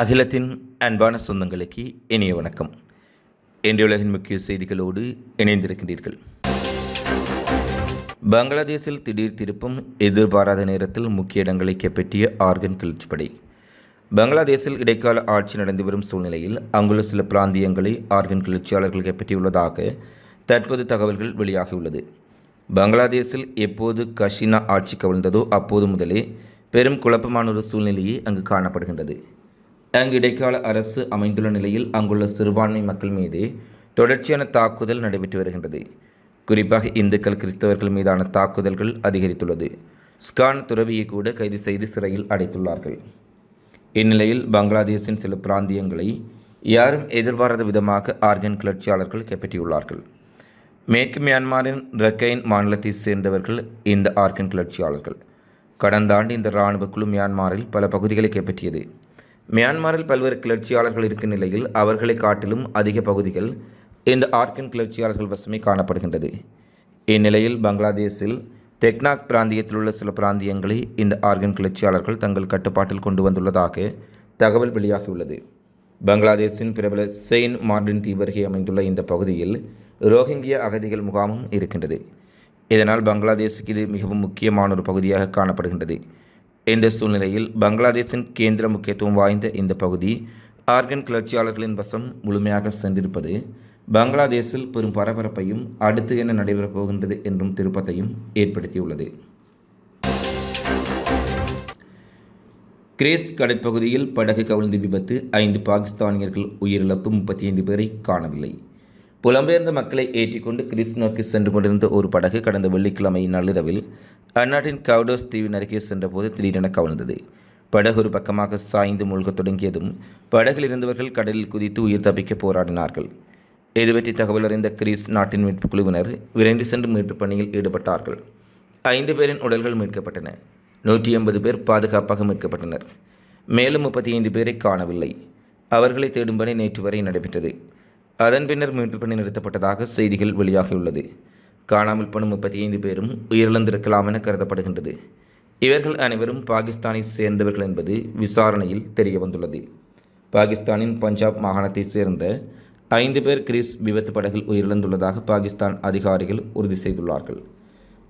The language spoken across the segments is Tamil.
அகிலத்தின் அன்பான சொந்தங்களுக்கு இனிய வணக்கம். இன்றைய உலகின் முக்கிய செய்திகளோடு இணைந்திருக்கின்றீர்கள். பங்களாதேஷில் திடீர் திருப்பம் எதிர்பாராத நேரத்தில் முக்கிய இடங்களை கைப்பற்றிய ஆர்கன் கிளர்ச்சிப்படை பங்களாதேஷில் இடைக்கால ஆட்சி நடந்து வரும் சூழ்நிலையில் அங்குள்ள சில பிராந்தியங்களை ஆர்கன் கிளர்ச்சியாளர்கள் கைப்பற்றியுள்ளதாக தற்போது தகவல்கள் வெளியாகியுள்ளது. பங்களாதேஷில் எப்போது கஷினா ஆட்சி கவிழ்ந்ததோ அப்போது முதலே பெரும் குழப்பமான ஒரு சூழ்நிலையே அங்கு காணப்படுகின்றது. அங்கு இடைக்கால அரசு அமைந்துள்ள நிலையில் அங்குள்ள சிறுபான்மை மக்கள் மீது தொடர்ச்சியான தாக்குதல் நடைபெற்று வருகின்றது. குறிப்பாக இந்துக்கள் கிறிஸ்தவர்கள் மீதான தாக்குதல்கள் அதிகரித்துள்ளது. ஸ்கான் துறவியை கூட கைது செய்து சிறையில் அடைத்துள்ளார்கள். இந்நிலையில் பங்களாதேஷின் சில பிராந்தியங்களை யாரும் எதிர்பாராத விதமாக ஆர்கன் கிளர்ச்சியாளர்கள் கைப்பற்றியுள்ளார்கள். மேற்கு மியான்மரின் ரக்கைன் மாநிலத்தைச் சேர்ந்தவர்கள் இந்த ஆர்கன் கிளர்ச்சியாளர்கள். கடந்த ஆண்டு இந்த இராணுவ குழு மியான்மரில் பல பகுதிகளை கைப்பற்றியது. மியான்மரில் பல்வேறு கிளர்ச்சியாளர்கள் இருக்கும் நிலையில் அவர்களை காட்டிலும் அதிக பகுதிகள் இந்த ஆர்கன் கிளர்ச்சியாளர்கள் வசமே காணப்படுகின்றது. இந்நிலையில் பங்களாதேஷில் தெக்னாக் பிராந்தியத்தில் உள்ள சில பிராந்தியங்களை இந்த ஆர்கன் கிளர்ச்சியாளர்கள் தங்கள் கட்டுப்பாட்டில் கொண்டு வந்துள்ளதாக தகவல் வெளியாகியுள்ளது. பங்களாதேஷின் பிரபல செயின்ட் மார்டின் தீவருகே அமைந்துள்ள இந்த பகுதியில் ரோஹிங்கிய அகதிகள் முகாமும் இருக்கின்றது. இதனால் பங்களாதேஷுக்கு இது மிகவும் முக்கியமான ஒரு பகுதியாக காணப்படுகின்றது. இந்த சூழ்நிலையில் பங்களாதேஷின் கேந்திர முக்கியத்துவம் வாய்ந்த இந்த பகுதி ஆர்கன் கிளர்ச்சியாளர்களின் வசம் முழுமையாக சென்றிருப்பது பங்களாதேஷில் பெரும் பரபரப்பையும் அடுத்து என்ன நடைபெறப் போகின்றது என்றும் திருப்பத்தையும் ஏற்படுத்தியுள்ளது. கிரேஸ் கடற்பகுதியில் படகு கவிழ்ந்து விபத்து ஐந்து பாகிஸ்தானியர்கள் உயிரிழப்பு முப்பத்தி ஐந்து பேரை காணவில்லை. புலம்பெயர்ந்த மக்களை ஏற்றிக்கொண்டு கிறிஸ் நோக்கி சென்று கொண்டிருந்த ஒரு படகு கடந்த வெள்ளிக்கிழமை நள்ளிரவில் அந்நாட்டின் கவுடோஸ் தீவின் அருகே சென்றபோது திடீரென கவிழ்ந்தது. படகு ஒரு பக்கமாக சாய்ந்து மூழ்கத் தொடங்கியதும் படகில் இருந்தவர்கள் கடலில் குதித்து உயிர் தப்பிக்க போராடினார்கள். இது பற்றி தகவல் அறிந்த கிரீஸ் நாட்டின் மீட்பு குழுவினர் விரைந்து சென்று மீட்புப் பணியில் ஈடுபட்டார்கள். ஐந்து பேரின் உடல்கள் மீட்கப்பட்டன. நூற்றி எண்பது பேர் பாதுகாப்பாக மீட்கப்பட்டனர். மேலும் முப்பத்தி ஐந்து பேரை காணவில்லை. அவர்களை தேடும் பணி நேற்று வரை நடைபெற்றது. அதன் பின்னர் மீட்பு பணி நிறுத்தப்பட்டதாக செய்திகள் வெளியாகியுள்ளது. காணாமல் போன முப்பத்தி ஐந்து பேரும் உயிரிழந்திருக்கலாம் என கருதப்படுகின்றது. இவர்கள் அனைவரும் பாகிஸ்தானை சேர்ந்தவர்கள் என்பது விசாரணையில் தெரிய வந்துள்ளது பாகிஸ்தானின் பஞ்சாப் மாகாணத்தைச் சேர்ந்த ஐந்து பேர் கிரீஸ் விபத்து படகில் உயிரிழந்துள்ளதாக பாகிஸ்தான் அதிகாரிகள் உறுதி செய்துள்ளார்கள்.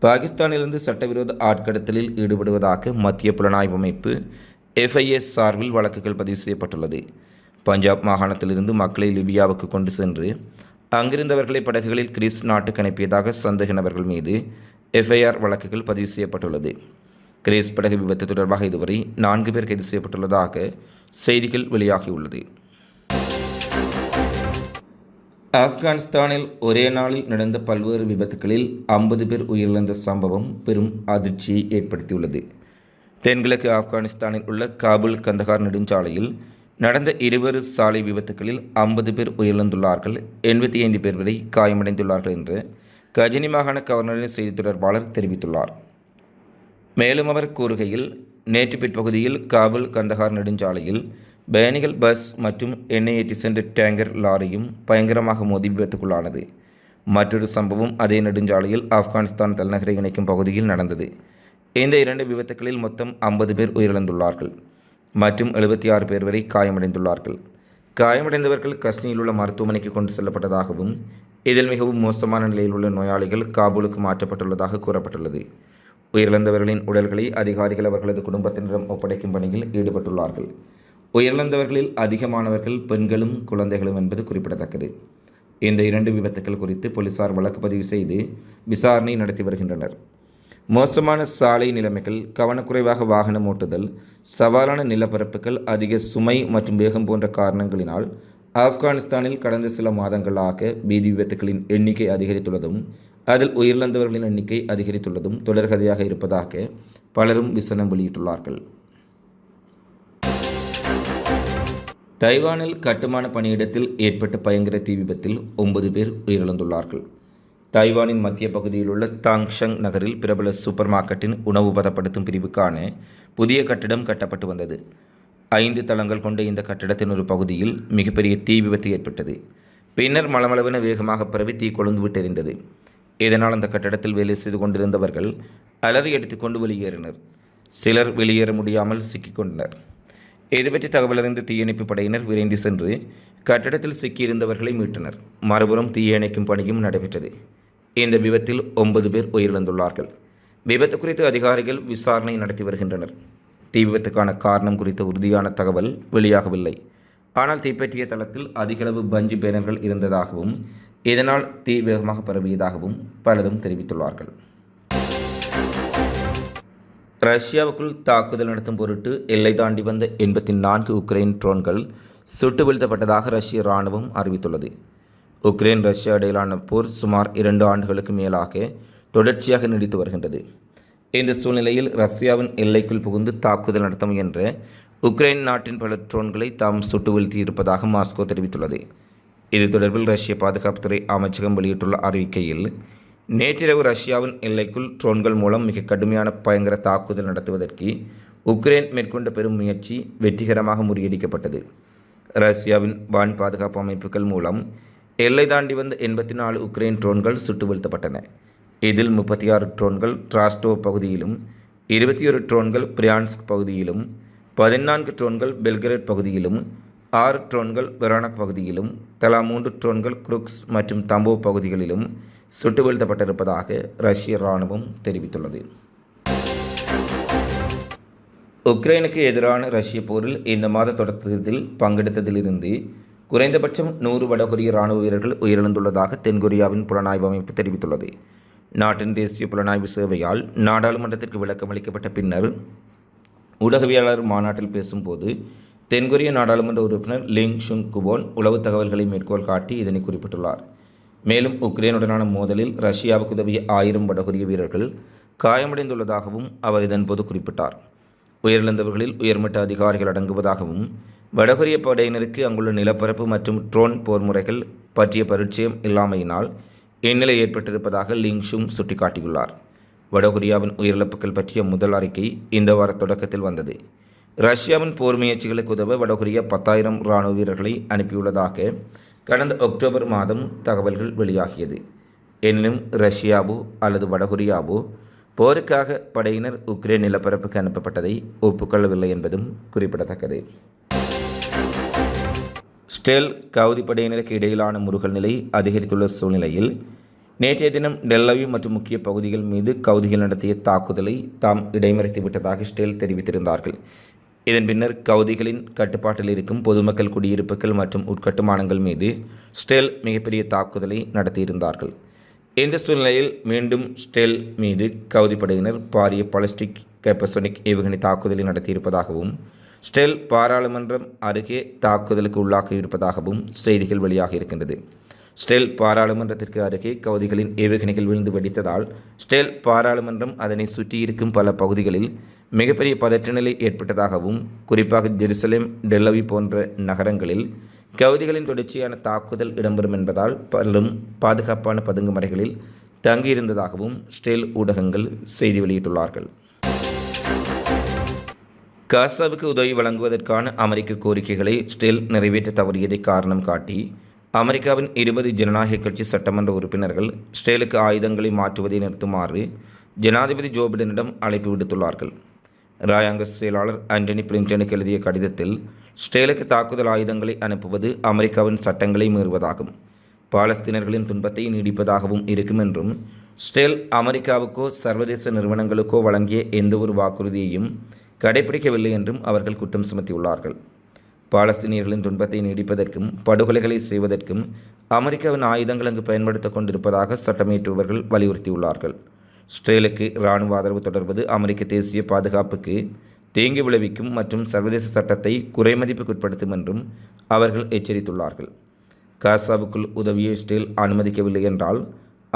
பாகிஸ்தானிலிருந்து சட்டவிரோத ஆட்கடத்தலில் ஈடுபடுவதாக மத்திய புலனாய்வு அமைப்பு எஃப்ஐஎஸ் சார்பில் வழக்குகள் பதிவு செய்யப்பட்டுள்ளது. பஞ்சாப் மாகாணத்திலிருந்து மக்களை லிபியாவுக்கு கொண்டு சென்று அங்கிருந்தவர்களை படகுகளில் கிரீஸ் நாட்டுக்கு அனுப்பியதாக சந்தேக நபர்கள் மீது எஃப்ஐஆர் வழக்குகள் பதிவு செய்யப்பட்டுள்ளது. கிரீஸ் படகு விபத்து தொடர்பாக இதுவரை நான்கு பேர் கைது செய்யப்பட்டுள்ளதாக செய்திகள் வெளியாகியுள்ளது. ஆப்கானிஸ்தானில் ஒரே நாளில் நடந்த பல்வேறு விபத்துகளில் ஐம்பது பேர் உயிரிழந்த சம்பவம் பெரும் அதிர்ச்சியை ஏற்படுத்தியுள்ளது. தென்கிழக்கு ஆப்கானிஸ்தானில் உள்ள காபுல் கந்தகார் நெடுஞ்சாலையில் நடந்த இருவரு சாலை விபத்துகளில் ஐம்பது பேர் உயிரிழந்துள்ளார்கள். எண்பத்தி ஐந்து பேர் வரை காயமடைந்துள்ளார்கள் என்று கஜினி மாகாண கவர்னரின் செய்தி தொடர்பாளர் தெரிவித்துள்ளார். மேலும் அவர் கூறுகையில் நேற்று பிற்பகுதியில் காபுல் கந்தகார் நெடுஞ்சாலையில் பயணிகள் பஸ் மற்றும் எண்ணெய் ஏற்றி சென்ற டேங்கர் லாரியும் பயங்கரமாக மோதி விபத்துக்குள்ளானது. மற்றொரு சம்பவம் அதே நெடுஞ்சாலையில் ஆப்கானிஸ்தான் தலைநகரை இணைக்கும் பகுதியில் நடந்தது. இந்த இரண்டு விபத்துகளில் மொத்தம் ஐம்பது பேர் உயிரிழந்துள்ளார்கள். மற்றும் எழுபத்தி ஆறு பேர் வரை காயமடைந்துள்ளார்கள். காயமடைந்தவர்கள் கஷ்னியில் உள்ள மருத்துவமனைக்கு கொண்டு செல்லப்பட்டதாகவும் இதில் மிகவும் மோசமான நிலையில் உள்ள நோயாளிகள் காபூலுக்கு மாற்றப்பட்டுள்ளதாக கூறப்பட்டுள்ளது. உயிரிழந்தவர்களின் உடல்களை அதிகாரிகள் அவர்களது குடும்பத்தினரிடம் ஒப்படைக்கும் பணியில் ஈடுபட்டுள்ளார்கள். உயிரிழந்தவர்களில் அதிகமானவர்கள் பெண்களும் குழந்தைகளும் என்பது குறிப்பிடத்தக்கது. இந்த இரண்டு விபத்துக்கள் குறித்து போலீசார் வழக்கு பதிவு செய்து விசாரணை நடத்தி வருகின்றனர். மோசமான சாலை நிலைமைகள் கவனக்குறைவாக வாகனம் ஓட்டுதல் சவாலான நிலப்பரப்புகள் அதிக சுமை மற்றும் வேகம் போன்ற காரணங்களினால் ஆப்கானிஸ்தானில் கடந்த சில மாதங்களாக பீதி விபத்துகளின் எண்ணிக்கை அதிகரித்துள்ளதும் அதில் உயிரிழந்தவர்களின் எண்ணிக்கை அதிகரித்துள்ளதும் தொடர்கதையாக இருப்பதாக பலரும் விசனம் வெளியிட்டுள்ளார்கள். தைவானில் கட்டுமான பணியிடத்தில் ஏற்பட்ட பயங்கர தீ விபத்தில் ஒன்பது பேர் உயிரிழந்துள்ளார்கள். தைவானின் மத்திய பகுதியில் உள்ள தாங்ஷங் நகரில் பிரபல சூப்பர் மார்க்கெட்டின் உணவு பதப்படுத்தும் பிரிவுக்கான புதிய கட்டிடம் கட்டப்பட்டு வந்தது. ஐந்து தளங்கள் கொண்ட இந்த கட்டிடத்தின் ஒரு பகுதியில் மிகப்பெரிய தீ விபத்து ஏற்பட்டது. பின்னர் மளமளவென வேகமாக பரவி தீ கொழுந்து விட்டெறிந்தது இதனால் அந்த கட்டடத்தில் வேலை செய்து கொண்டிருந்தவர்கள் அலறி எடுத்துக்கொண்டு வெளியேறினர். சிலர் வெளியேற முடியாமல் சிக்கிக்கொண்டனர் இதுபற்றி தகவல் அறிந்த தீயணைப்பு படையினர் விரைந்து சென்று கட்டடத்தில் சிக்கியிருந்தவர்களை மீட்டனர். மறுபுறம் தீயணைக்கும் பணியும் நடைபெற்றது. இந்த விபத்தில் ஒன்பது பேர் உயிரிழந்துள்ளார்கள். விபத்து குறித்து அதிகாரிகள் விசாரணை நடத்தி வருகின்றனர். தீ விபத்துக்கான காரணம் குறித்த உறுதியான தகவல் வெளியாகவில்லை. ஆனால் தீப்பற்றிய தளத்தில் அதிகளவு பஞ்சு பேனர்கள் இருந்ததாகவும் இதனால் தீ வேகமாக பரவியதாகவும் பலரும் தெரிவித்துள்ளார்கள். ரஷ்யாவுக்குள் தாக்குதல் நடத்தும் பொருட்டு எல்லை தாண்டி வந்த எண்பத்தி நான்கு உக்ரைன் ட்ரோன்கள் சுட்டு வீழ்த்தப்பட்டதாக ரஷ்ய இராணுவம் அறிவித்துள்ளது. உக்ரைன் ரஷ்யா இடையிலான போர் சுமார் இரண்டு ஆண்டுகளுக்கு மேலாக தொடர்ச்சியாக நீடித்து வருகின்றது. இந்த சூழ்நிலையில் ரஷ்யாவின் எல்லைக்குள் புகுந்து தாக்குதல் நடத்த முயன்ற உக்ரைன் நாட்டின் பல ட்ரோன்களை தாம் சுட்டு வீழ்த்தியிருப்பதாக மாஸ்கோ தெரிவித்துள்ளது. இது தொடர்பில் ரஷ்ய பாதுகாப்புத்துறை அமைச்சகம் வெளியிட்டுள்ள அறிவிக்கையில் நேற்றிரவு ரஷ்யாவின் எல்லைக்குள் ட்ரோன்கள் மூலம் மிக கடுமையான பயங்கர தாக்குதல் நடத்துவதற்கு உக்ரைன் மேற்கொண்ட பெரும் முயற்சி வெற்றிகரமாக முறியடிக்கப்பட்டது. ரஷ்யாவின் வான் பாதுகாப்பு அமைப்புகள் மூலம் எல்லை தாண்டி வந்த எண்பத்தி நாலு உக்ரைன் ட்ரோன்கள் சுட்டு வீழ்த்தப்பட்டன. இதில் முப்பத்தி ஆறு ட்ரோன்கள் டிராஸ்டோ பகுதியிலும் இருபத்தி ஒரு ட்ரோன்கள் பிரியான்ஸ்க் பகுதியிலும் பதினான்கு ட்ரோன்கள் பெல்கிரேட் பகுதியிலும் ஆறு ட்ரோன்கள் வெரானக் பகுதியிலும் தலா மூன்று ட்ரோன்கள் குருக்ஸ் மற்றும் தம்போ பகுதிகளிலும் சுட்டு வீழ்த்தப்பட்டிருப்பதாக ரஷ்ய இராணுவம் தெரிவித்துள்ளது. உக்ரைனுக்கு எதிரான ரஷ்ய போரில் இந்த மாத தொடக்கத்தில் பங்கெடுத்ததிலிருந்து குறைந்தபட்சம் நூறு வடகொரிய இராணுவ வீரர்கள் உயிரிழந்துள்ளதாக தென்கொரியாவின் புலனாய்வு அமைப்பு தெரிவித்துள்ளது. நாட்டின் தேசிய புலனாய்வு சேவையால் நாடாளுமன்றத்திற்கு விளக்கம் அளிக்கப்பட்ட பின்னர் ஊடகவியலாளர் மாநாட்டில் பேசும்போது தென்கொரிய நாடாளுமன்ற உறுப்பினர் லிங் ஷுங் குபோன் உளவு தகவல்களை மேற்கோள் காட்டி இதனை குறிப்பிட்டுள்ளார். மேலும் உக்ரைனுடனான மோதலில் ரஷ்யாவுக்கு உதவிய ஆயிரம் வடகொரிய வீரர்கள் காயமடைந்துள்ளதாகவும் அவர் இதன்போது குறிப்பிட்டார். உயிரிழந்தவர்களில் உயர்மட்ட அதிகாரிகள் அடங்குவதாகவும் வடகொரிய படையினருக்கு அங்குள்ள நிலப்பரப்பு மற்றும் ட்ரோன் போர் முறைகள் பற்றிய பரிச்சயம் இல்லாமையினால் இந்நிலை ஏற்பட்டிருப்பதாக லிங் ஷுங் சுட்டிக்காட்டியுள்ளார். வடகொரியாவின் உயிரிழப்புகள் பற்றிய முதல் அறிக்கை இந்த வார தொடக்கத்தில் வந்தது. ரஷ்யாவின் போர் முயற்சிகளுக்கு உதவ வடகொரியா பத்தாயிரம் இராணுவ வீரர்களை அனுப்பியுள்ளதாக கடந்த அக்டோபர் மாதம் தகவல்கள் வெளியாகியது. எனினும் ரஷ்யாவோ அல்லது வடகொரியாவோ போருக்காக படையினர் உக்ரைன் நிலப்பரப்புக்கு அனுப்பப்பட்டதை ஒப்புக்கொள்ளவில்லை என்பதும் குறிப்பிடத்தக்கது. ஸ்டெல் கவுதி படையினருக்கு இடையிலான முருகல் நிலை அதிகரித்துள்ள சூழ்நிலையில் நேற்றைய தினம் டெல்லவி மற்றும் முக்கிய பகுதிகள் மீது கவுதிகள் நடத்திய தாக்குதலை தாம் இடைமறித்து விட்டதாக ஸ்டெல் தெரிவித்திருந்தார்கள். இதன் பின்னர் கவுதிகளின் கட்டுப்பாட்டில் இருக்கும் பொதுமக்கள் குடியிருப்புகள் மற்றும் உட்கட்டுமானங்கள் மீது ஸ்டெல் மிகப்பெரிய தாக்குதலை நடத்தியிருந்தார்கள். இந்த சூழ்நிலையில் மீண்டும் ஸ்டெல் மீது கவுதி படையினர் பாரிய பாலிஸ்டிக் கேப்பசோனிக் ஏவுகணை தாக்குதலை நடத்தியிருப்பதாகவும் ஸ்டெல் பாராளுமன்றம் அருகே தாக்குதலுக்கு உள்ளாகி இருப்பதாகவும் செய்திகள் வெளியாக இருக்கின்றது. ஸ்டெல் பாராளுமன்றத்திற்கு அருகே கவுதிகளின் ஏவுகணைகள் விழுந்து வெடித்ததால் ஸ்டெல் பாராளுமன்றம் அதனை சுற்றியிருக்கும் பல பகுதிகளில் மிகப்பெரிய பதற்ற நிலை ஏற்பட்டதாகவும் குறிப்பாக ஜெருசலேம் டெல்லவி போன்ற நகரங்களில் கவுதிகளின் தொடர்ச்சியான தாக்குதல் இடம்பெறும் என்பதால் பலரும் பாதுகாப்பான பதுங்குமறைகளில் தங்கியிருந்ததாகவும் ஸ்டெல் ஊடகங்கள் செய்தி வெளியிட்டுள்ளார்கள். காசாவுக்கு உதவி வழங்குவதற்கான அமெரிக்க கோரிக்கைகளை ஸ்டில் நிறைவேற்ற தவறியதை காரணம் காட்டி அமெரிக்காவின் இருபது ஜனநாயக கட்சி சட்டமன்ற உறுப்பினர்கள் ஸ்டேலுக்கு ஆயுதங்களை மாற்றுவதை நிறுத்துமாறு ஜனாதிபதி ஜோ பிடனிடம் அழைப்பு விடுத்துள்ளார்கள். ராயாங்க செயலாளர் ஆண்டனி பிளின்டனுக்கு எழுதிய கடிதத்தில் ஸ்டேலுக்கு தாக்குதல் ஆயுதங்களை அனுப்புவது அமெரிக்காவின் சட்டங்களை மீறுவதாகும். பாலஸ்தீனர்களின் துன்பத்தை நீடிப்பதாகவும் இருக்கும் என்றும் ஸ்டில் அமெரிக்காவுக்கோ சர்வதேச நிறுவனங்களுக்கோ வழங்கிய எந்தவொரு வாக்குறுதியையும் கடைபிடிக்கவில்லை என்றும் அவர்கள் குற்றம் சுமத்தியுள்ளார்கள். பாலஸ்தீனியர்களின் துன்பத்தை நீடிப்பதற்கும் படுகொலைகளை செய்வதற்கும் அமெரிக்காவின் ஆயுதங்கள் அங்கு பயன்படுத்திக் கொண்டிருப்பதாக சட்டமேற்றுவர்கள் வலியுறுத்தியுள்ளார்கள். ஸ்ட்ரேலுக்கு இராணுவ ஆதரவு தொடர்வது அமெரிக்க தேசிய பாதுகாப்புக்கு தீங்கு விளைவிக்கும் மற்றும் சர்வதேச சட்டத்தை குறைமதிப்புக்குட்படுத்தும் என்றும் அவர்கள் எச்சரித்துள்ளார்கள். காசாவுக்குள் உதவியை ஸ்டேல் அனுமதிக்கவில்லை என்றால்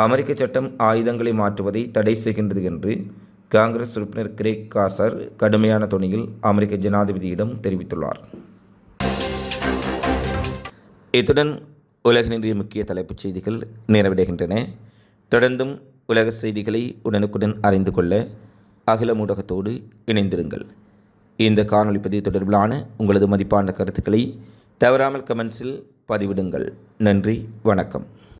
அமெரிக்க சட்டம் ஆயுதங்களை மாற்றுவதை தடை செய்கின்றது என்று காங்கிரஸ் உறுப்பினர் கிரேக் காசர் கடுமையான துணியில் அமெரிக்க ஜனாதிபதியிடம் தெரிவித்துள்ளார். இத்துடன் உலகினுடைய முக்கிய தலைப்புச் செய்திகள் நிறைவடைகின்றன. தொடர்ந்தும் உலக செய்திகளை உடனுக்குடன் அறிந்து கொள்ள அகில ஊடகத்தோடு இணைந்திருங்கள். இந்த காணொலி பதிவு தொடர்பிலான உங்களது மதிப்பான கருத்துக்களை தவறாமல் கமெண்ட்ஸில் பதிவிடுங்கள். நன்றி வணக்கம்.